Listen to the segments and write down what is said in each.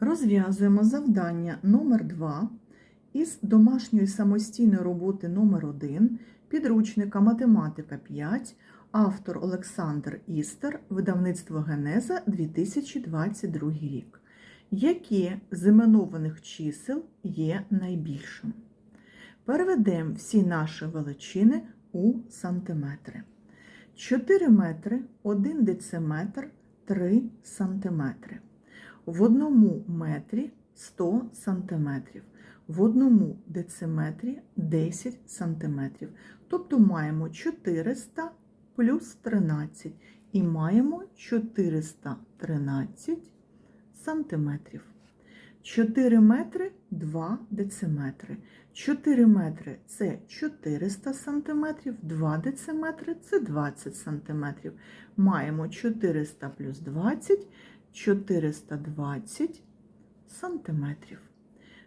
Розв'язуємо завдання номер 2 із домашньої самостійної роботи номер 1 підручника Математика 5, автор Олександр Істер, видавництво Генеза 2022 рік. Які з іменованих чисел є найбільшим? Переведемо всі наші величини у сантиметри. 4 метри, 1 дециметр, 3 сантиметри. В одному метрі 100 сантиметрів, в одному дециметрі 10 сантиметрів. Тобто маємо 400 плюс 13 і маємо 413 сантиметрів. 4 метри 2 дециметри. 4 метри це 400 сантиметрів, 2 дециметри це 20 сантиметрів. Маємо 400 плюс 20 420 сантиметрів.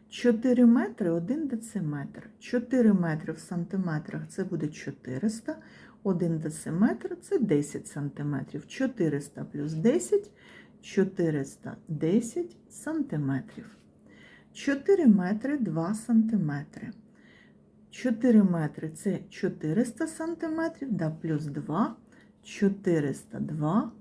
4 метри 1 дециметр. 4 метри в сантиметрах це буде 400, 1 дециметр це 10 сантиметрів. 400 плюс 10 410 сантиметрів. 4 метри 2 сантиметри. 4 метри це 400 сантиметрів, да, плюс 2 402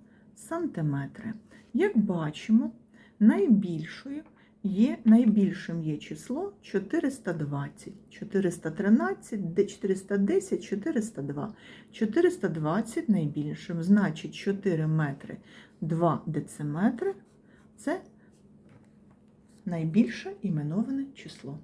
сантиметри. Як бачимо, найбільшою є, найбільшим є число 420, 413, 410, 402. 420 найбільшим, значить 4 метри 2 дециметри – це найбільше іменоване число.